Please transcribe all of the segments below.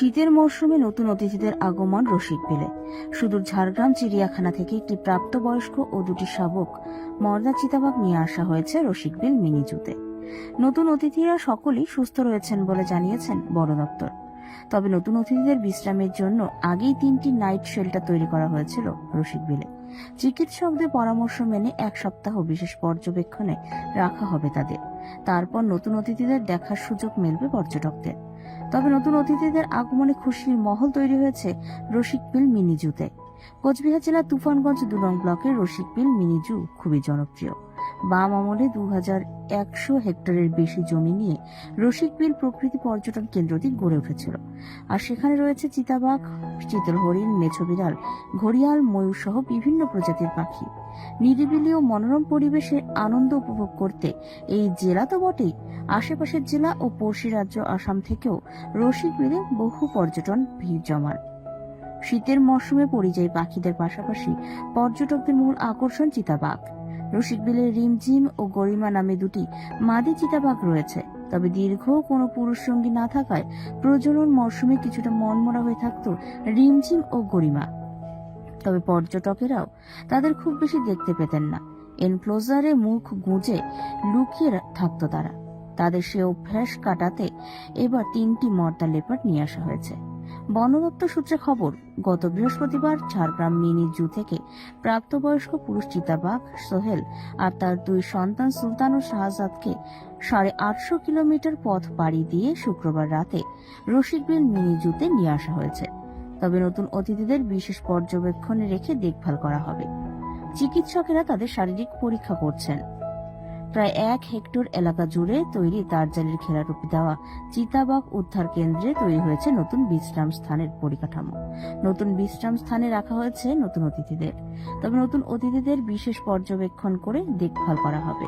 শীতের মরশুমে নতুন অতিথিদের আগমন রসিক বিলে সুদূর ঝাড়গ্রাম চিড়িয়াখানা থেকে একটি প্রাপ্তবয়স্ক ও দুটি শাবক মর্দা চিতাবাগ নিয়ে আসা হয়েছে রসিকবিল মিনি জুতে। নতুন অতিথিরা সকলেই সুস্থ রয়েছেন বলে জানিয়েছেন বড় দপ্তর। তবে নতুন অতিথিদের বিশ্রামের জন্য আগেই তিনটি নাইট শেল্টার তৈরি করা হয়েছিল রসিকবিলে চিকিৎসকদের পরামর্শ মেনে এক সপ্তাহ বিশেষ পর্যবেক্ষণে রাখা হবে তাদের। তারপর নতুন অতিথিদের দেখার সুযোগ মিলবে পর্যটকদের। তবে নতুন অতিথিদের আগমনে খুশির মহল তৈরি হয়েছে রসিকবিল মিনি জুতে কোচবিহার জেলার তুফানগঞ্জ দুলং ব্লকের রসিকবিল মিনি জু খুবই জনপ্রিয়। বাম আমলে দু একশো হেক্টরের বেশি জমি নিয়ে রসিকবিল প্রকৃতি পর্যটন কেন্দ্রটি গড়ে উঠেছিল। আর সেখানে রয়েছে চিতাবাঘ, চিতল হরিণ, মেছো বিড়াল, ঘড়িয়াল, ময়ূর সহ বিভিন্ন প্রজাতির পাখি। নিরিবিলি ও মনোরম পরিবেশে আনন্দ উপভোগ করতে এই জেলা তো বটেই। আশেপাশের জেলা ও পড়শি রাজ্য আসাম থেকেও রসিক বিলে বহু পর্যটন ভিড় জমান। শীতের মরশুমে পরিযায়ী পাখিদের পাশাপাশি পর্যটকদের মূল আকর্ষণ চিতাবাঘ। রসিকবিলের রিমঝিম ও গরিমা নামে দুটি মাদি চিতাবাঘ রয়েছে। তবে দীর্ঘ কোনো পুরুষ সঙ্গী না থাকায় প্রজনন মরশুমে কিছুটা মনমরা হয়ে থাকত রিমঝিম ও গরিমা। তবে পর্যটকেরাও তাদের খুব বেশি দেখতে পেতেন না। এনক্লোজারে মুখ গুঁজে লুকিয়ে থাকত তারা। তাদের সে অভ্যাস কাটাতে এবার তিনটি মর্দা লেপার্ড নিয়ে আসা হয়েছে। বন দপ্তর সূত্রে খবর, গত বৃহস্পতিবার ঝাড়গ্রাম মিনি জু থেকে প্রাপ্তবয়স্ক পুরুষ চিতাবাঘ সোহেল আর তার দুই সন্তান সুলতান ও শাহজাদকে সাড়ে আটশো কিলোমিটার পথ পাড়ি দিয়ে শুক্রবার রাতে রসিকবিল মিনি জুতে নিয়ে আসা হয়েছে। তবে নতুন অতিথিদের বিশেষ পর্যবেক্ষণে রেখে দেখভাল করা হবে। চিকিৎসকেরা তাদের শারীরিক পরীক্ষা করছেন। প্রায় এক হেক্টর এলাকা জুড়ে তৈরি তারজালির ঘেরাটুপি দেওয়া চিতাবাঘ উদ্ধার কেন্দ্রে তৈরি হয়েছে নতুন বিশ্রাম স্থানের পরিকাঠামো। নতুন বিশ্রাম স্থানে রাখা হয়েছে নতুন অতিথিদের। তবে নতুন অতিথিদের বিশেষ পর্যবেক্ষণ করে দেখভাল করা হবে।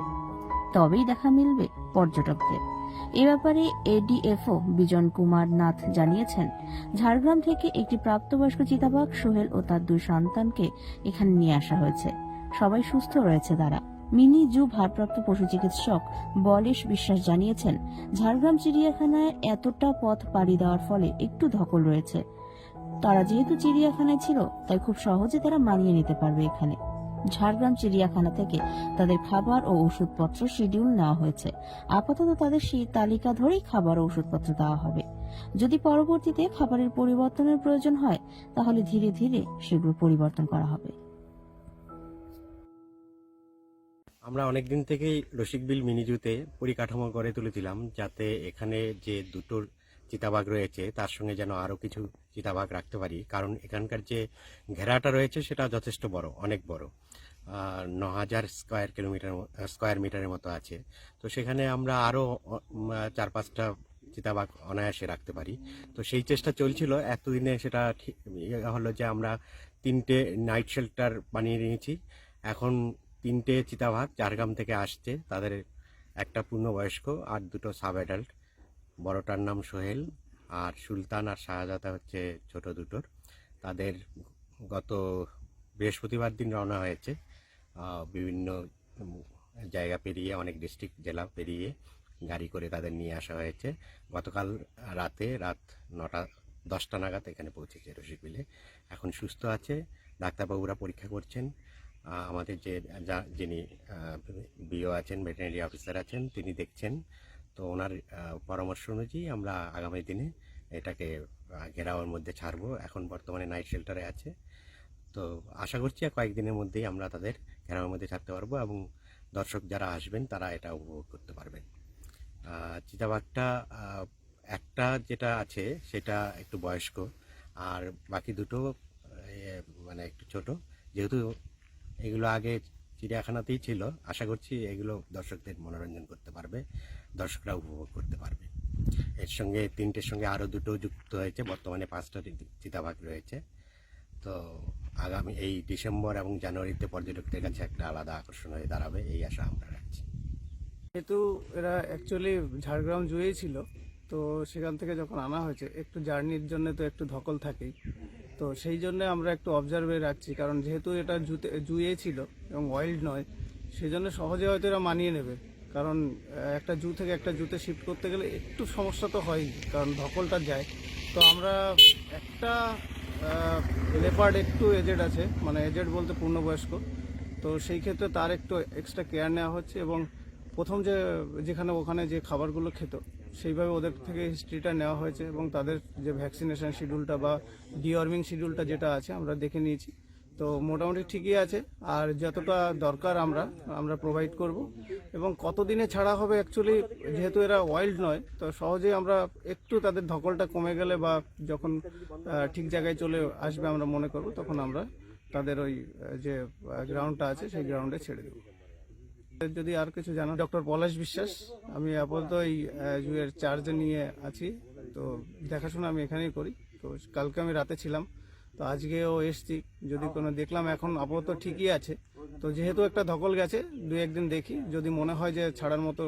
তবেই দেখা মিলবে পর্যটকদের। এ ব্যাপারে এডিএফও বিজন কুমার নাথ জানিয়েছেন, ঝাড়গ্রাম থেকে একটি প্রাপ্তবয়স্ক চিতাবাঘ সোহেল ও তার দুই সন্তানকে এখানে নিয়ে আসা হয়েছে। সবাই সুস্থ রয়েছে তারা। মিনি জু ভারপ্রাপ্ত পশু চিকিৎসক বলেশ বিশ্বাস জানিয়েছেন, ঝাড়গ্রাম চিড়িয়াখানায় এতটা পথ পাড়ি দেওয়ার ফলে একটু ধকল রয়েছে। তারা যেহেতু চিড়িয়াখানায় ছিল, তাই খুব সহজে তারা মানিয়ে নিতে পারবে এখানে। ঝাড়গ্রাম চিড়িয়াখানা থেকে তাদের খাবার ও ওষুধপত্র শিডিউল নেওয়া হয়েছে। আপাতত তাদের সেই তালিকা ধরেই খাবার ও ওষুধপত্র দেওয়া হবে। যদি পরবর্তীতে খাবারের পরিবর্তনের প্রয়োজন হয়, তাহলে ধীরে ধীরে সেগুলো পরিবর্তন করা হবে। আমরা অনেক দিন থেকেই রসিকবিল মিনিজুতে পরিকাঠামো গড়ে তুলেছিলাম যাতে এখানে যে দুটো চিতাবাঘ রয়েছে, তার সঙ্গে যেন আরও কিছু চিতাবাঘ রাখতে পারি। কারণ এখানকার যে ঘেরাটা রয়েছে, সেটা যথেষ্ট বড়, অনেক বড়। ন হাজার স্কোয়ার কিলোমিটার স্কোয়ার মিটারের মতো আছে। তো সেখানে আমরা আরও চার পাঁচটা চিতাবাঘ অনায়াসে রাখতে পারি। তো সেই চেষ্টা চলছিল। এতদিনে সেটা ঠিক ইয়ে হলো যে আমরা তিনটে নাইট শেল্টার বানিয়ে নিয়েছি। এখন তিনটে চিতাবাঘ ঝাড়গ্রাম থেকে আসছে তাদের একটা পূর্ণবয়স্ক আর দুটো সাব অ্যাডাল্ট বড়টার নাম সোহেল আর সুলতান আর শাহজাদা হচ্ছে ছোট দুটোর তাদের গত বৃহস্পতিবার দিন রওনা হয়েছে। বিভিন্ন জায়গা পেরিয়ে, অনেক ডিস্ট্রিক্ট, জেলা পেরিয়ে গাড়ি করে তাদের নিয়ে আসা হয়েছে। গতকাল রাতে রাত নটা, দশটা নাগাদ এখানে পৌঁছেছে রসিকবিলে। এখন সুস্থ আছে, ডাক্তারবাবুরা পরীক্ষা করছেন। আমাদের যে যিনি বিও আছেন ভেটেরিনারি অফিসার আছেন, তিনি দেখছেন। তো ওনার পরামর্শ অনুযায়ী আমরা আগামী দিনে এটাকে ঘেরাওয়ের মধ্যে ছাড়বো। এখন বর্তমানে নাইট শেল্টারে আছে। তো আশা করছি কয়েকদিনের মধ্যেই আমরা তাদের ঘেরাওয়ের মধ্যে ছাড়তে পারব এবং দর্শক যারা আসবেন, তারা এটা উপভোগ করতে পারবেন। চিতাবাঘটা একটা যেটা আছে, সেটা একটু বয়স্ক। আর বাকি দুটো মানে একটু ছোট। যেহেতু এগুলো আগে চিড়িয়াখানাতেই ছিল। আশা করছি এগুলো দর্শকদের মনোরঞ্জন করতে পারবে, দর্শকরা উপভোগ করতে পারবে। এর সঙ্গে, তিনটের সঙ্গে আরও দুটো যুক্ত হয়েছে। বর্তমানে পাঁচটা চিতাবাঘ রয়েছে। তো আগামী, এই ডিসেম্বর এবং জানুয়ারিতে পর্যটকদের কাছে একটা আলাদা আকর্ষণ হয়ে দাঁড়াবে, এই আশা আমরা রাখছি। যেহেতু এরা অ্যাকচুয়ালি ঝাড়গ্রাম জুয়েই ছিল, তো সেখান থেকে যখন আনা হয়েছে, একটু জার্নির জন্য তো একটু ধকল থাকেই। তো সেই জন্য আমরা একটু অবজার্ভে রাখছি, কারণ যেহেতু এটা জুতে, জুয়ে ছিল এবং ওয়াইল্ড নয়, সেই জন্য সহজে হয়তো এরা মানিয়ে নেবে। কারণ একটা জু থেকে একটা জুতে শিফট করতে গেলে একটু সমস্যা তো হয়ই, কারণ ধকলটা যায়। তো আমরা একটা লেপার্ড একটু এজেড আছে মানে এজেড বলতে পূর্ণবয়স্ক। তো সেই ক্ষেত্রে তার একটু এক্সট্রা কেয়ার নেওয়া হচ্ছে এবং প্রথম যে, যেখানে ওখানে যে খাবারগুলো খেত সেইভাবে ওদের থেকে হিস্ট্রিটা নেওয়া হয়েছে এবং তাদের যে ভ্যাকসিনেশন শিডিউলটা বা ডিওয়ার্মিং শিডিউলটা যেটা আছে, আমরা দেখে নিয়েছি। তো মোটামুটি ঠিকই আছে। আর যতটা দরকার আমরা আমরা প্রোভাইড করব। এবং কতদিনে ছাড়া হবে অ্যাকচুয়ালি যেহেতু এরা ওয়াইল্ড নয়, তো সহজেই আমরা একটু তাদের ধকলটা কমে গেলে বা যখন ঠিক জায়গায় চলে আসবে আমরা মনে করব, তখন আমরা তাদের ওই যে গ্রাউন্ডটা আছে, সেই গ্রাউন্ডে ছেড়ে দেবো। যদি আর কিছু জানো ডক্টর পলাশ বিশ্বাস, আমি আপাতত এই জুয়ের চার্জ নিয়ে আছি। তো দেখাশোনা আমি এখানেই করি। তো কালকে আমি রাতে ছিলাম। তো আজকেও এসছি। যদি কোনো দেখলাম, এখন আপাতত ঠিকই আছে। তো যেহেতু একটা ধকল গেছে দুই একদিন দেখি। যদি মনে হয় যে ছাড়ার মতো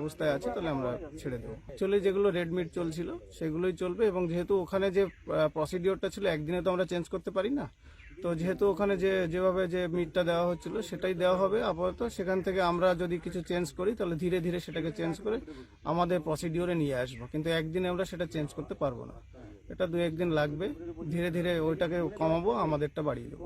অবস্থায় আছে, তাহলে আমরা ছেড়ে দেবো। অ্যাকচুয়ালি যেগুলো রেড মিট চলছিল, সেগুলোই চলবে। এবং যেহেতু ওখানে যে প্রসিডিওরটা ছিল, একদিনে তো আমরা চেঞ্জ করতে পারি না। তো যেহেতু ওখানে যে, যেভাবে যে মিটটা দেওয়া হচ্ছিল, সেটাই দেওয়া হবে আপাতত। সেখান থেকে আমরা যদি কিছু চেঞ্জ করি, তাহলে ধীরে ধীরে সেটাকে চেঞ্জ করে আমাদের প্রসিডিওরে নিয়ে আসব। কিন্তু একদিনে আমরা সেটা চেঞ্জ করতে পারব না। এটা দু একদিন লাগবে। ধীরে ধীরে ওইটাকে কমাবো, আমাদেরটা বাড়িয়ে দেবো।